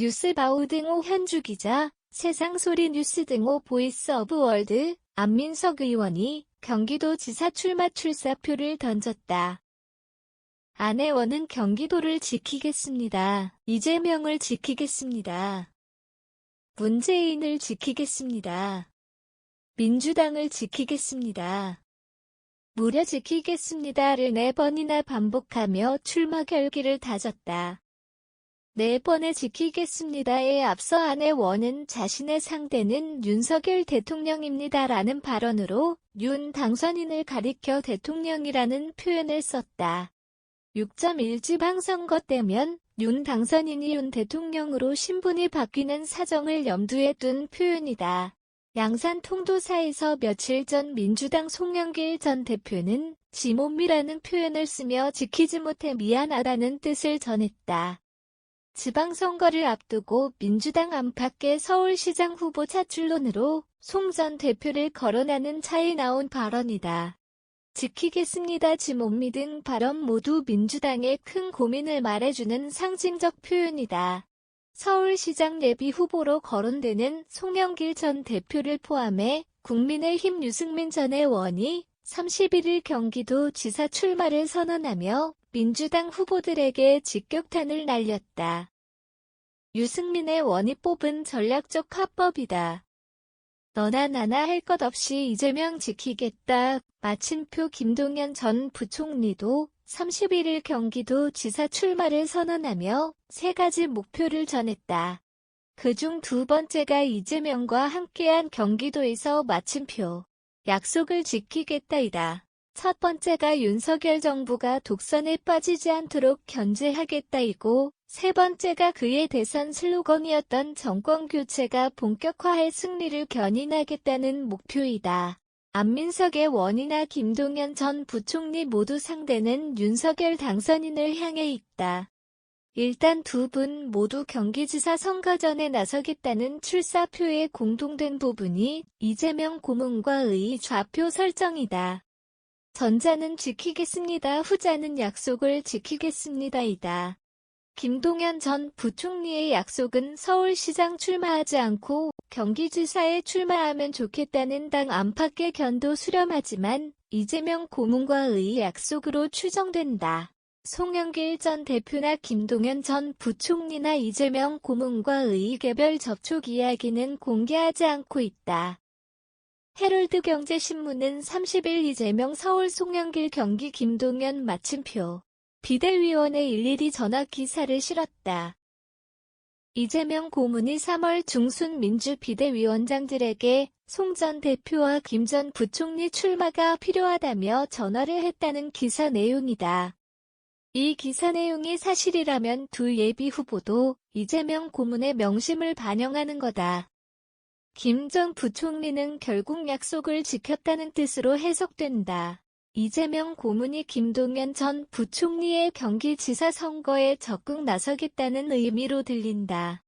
뉴스바우 등호 현주 기자, 세상소리 뉴스 등호 보이스 오브 월드, 안민석 의원이 경기도 지사 출마 출사표를 던졌다. 안혜원은 경기도를 지키겠습니다. 이재명을 지키겠습니다. 문재인을 지키겠습니다. 민주당을 지키겠습니다. 무려 지키겠습니다를 네 번이나 반복하며 출마 결기를 다졌다. 네 번의 지키겠습니다에 앞서 안혜원은 자신의 상대는 윤석열 대통령입니다라는 발언으로 윤 당선인을 가리켜 대통령이라는 표현을 썼다. 6.1 지방선거 때면 윤 당선인이 윤 대통령으로 신분이 바뀌는 사정을 염두에 둔 표현이다. 양산 통도사에서 며칠 전 민주당 송영길 전 대표는 지몸이라는 표현을 쓰며 지키지 못해 미안하다는 뜻을 전했다. 지방선거를 앞두고 민주당 안팎의 서울시장 후보 차출론으로 송 전 대표를 거론하는 차에 나온 발언이다. 지키겠습니다 지몸미 등 발언 모두 민주당의 큰 고민을 말해주는 상징적 표현이다. 서울시장 예비 후보로 거론되는 송영길 전 대표를 포함해 국민의힘 유승민 전 의원이 31일 경기도 지사 출마를 선언하며 민주당 후보들에게 직격탄을 날렸다. 유승민의 원이 뽑은 전략적 화법이다. 너나 나나 할 것 없이 이재명 지키겠다. 마침표 김동연 전 부총리도 31일 경기도 지사 출마를 선언하며 세 가지 목표를 전했다. 그중 두 번째가 이재명과 함께한 경기도에서 마침표, 약속을 지키겠다이다. 첫 번째가 윤석열 정부가 독선에 빠지지 않도록 견제하겠다이고, 세 번째가 그의 대선 슬로건이었던 정권 교체가 본격화할 승리를 견인하겠다는 목표이다. 안민석의 원이나 김동연 전 부총리 모두 상대는 윤석열 당선인을 향해 있다. 일단 두 분 모두 경기지사 선거전에 나서겠다는 출사표에 공동된 부분이 이재명 고문과 의 좌표 설정이다. 전자는 지키겠습니다. 후자는 약속을 지키겠습니다이다. 김동연 전 부총리의 약속은 서울시장 출마하지 않고 경기지사에 출마하면 좋겠다는 당 안팎의 견도 수렴하지만 이재명 고문과의 약속으로 추정된다. 송영길 전 대표나 김동연 전 부총리나 이재명 고문과의 개별 접촉 이야기는 공개하지 않고 있다. 헤럴드 경제신문은 30일 이재명 서울 송영길 경기 김동연 마침표 비대위원회 일일이 전화 기사를 실었다. 이재명 고문이 3월 중순 민주 비대위원장들에게 송 전 대표와 김 전 부총리 출마가 필요하다며 전화를 했다는 기사 내용이다. 이 기사 내용이 사실이라면 두 예비 후보도 이재명 고문의 명심을 반영하는 거다. 김 전 부총리는 결국 약속을 지켰다는 뜻으로 해석된다. 이재명 고문이 김동연 전 부총리의 경기지사 선거에 적극 나서겠다는 의미로 들린다.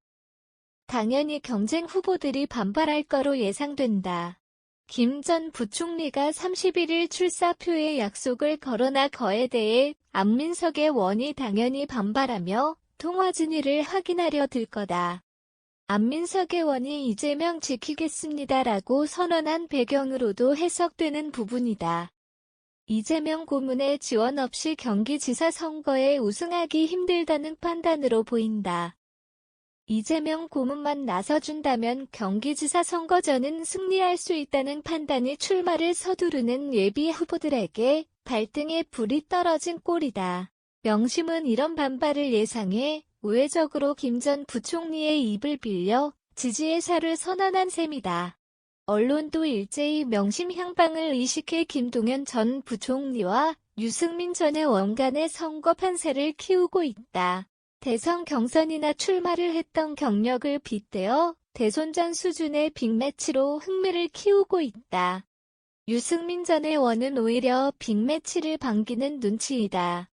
당연히 경쟁 후보들이 반발할 거로 예상된다. 김 전 부총리가 31일 출사표에 약속을 걸어나 거에 대해 안민석의 원이 당연히 반발하며 통화 진위를 확인하려 들 거다. 안민석의 원이 이재명 지키겠습니다라고 선언한 배경으로도 해석되는 부분이다. 이재명 고문의 지원 없이 경기지사 선거에 우승하기 힘들다는 판단으로 보인다. 이재명 고문만 나서준다면 경기지사 선거전은 승리할 수 있다는 판단이 출마를 서두르는 예비 후보들에게 발등에 불이 떨어진 꼴이다. 명심은 이런 반발을 예상해 우회적으로 김 전 부총리의 입을 빌려 지지의 사를 선언한 셈이다. 언론도 일제히 명심 향방을 의식해 김동연 전 부총리와 유승민 전 의 원 간의 선거 판세를 키우고 있다. 대선 경선이나 출마를 했던 경력을 빗대어 대선전 수준의 빅매치로 흥미를 키우고 있다. 유승민 전 의원은 오히려 빅매치를 반기는 눈치이다.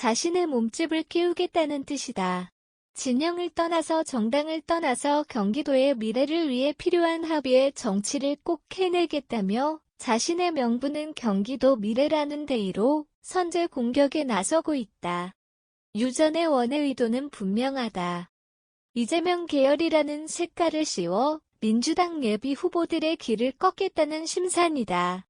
자신의 몸집을 키우겠다는 뜻이다. 진영을 떠나서 정당을 떠나서 경기도의 미래를 위해 필요한 합의의 정치를 꼭 해내겠다며 자신의 명분은 경기도 미래라는 데이로 선제 공격에 나서고 있다. 유전의 원의 의도는 분명하다. 이재명 계열이라는 색깔을 씌워 민주당 예비 후보들의 길을 꺾겠다는 심산이다.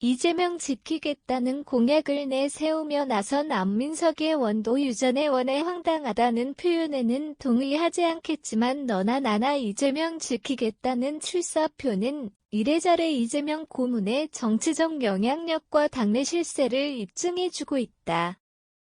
이재명 지키겠다는 공약을 내세우며 나선 안민석의 원도 유전의 원에 황당하다는 표현에는 동의하지 않겠지만 너나 나나 이재명 지키겠다는 출사표는 이래저래 이재명 고문의 정치적 영향력과 당내 실세를 입증해주고 있다.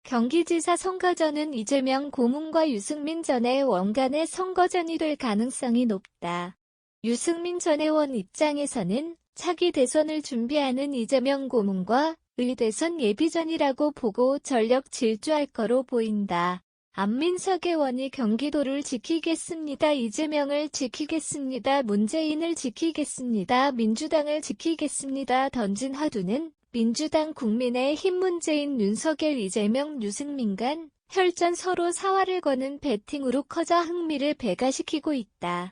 경기지사 선거전은 이재명 고문과 유승민 전 의 원 간의 선거전이 될 가능성이 높다. 유승민 전 의원 입장에서는 차기 대선을 준비하는 이재명 고문과 의 대선 예비전이라고 보고 전력 질주할 거로 보인다. 안민석 의원이 경기도를 지키겠습니다. 이재명을 지키겠습니다. 문재인을 지키겠습니다. 민주당을 지키겠습니다. 던진 화두는 민주당 국민의힘 문재인 윤석열 이재명 유승민 간 혈전 서로 사활을 거는 배팅으로 커져 흥미를 배가시키고 있다.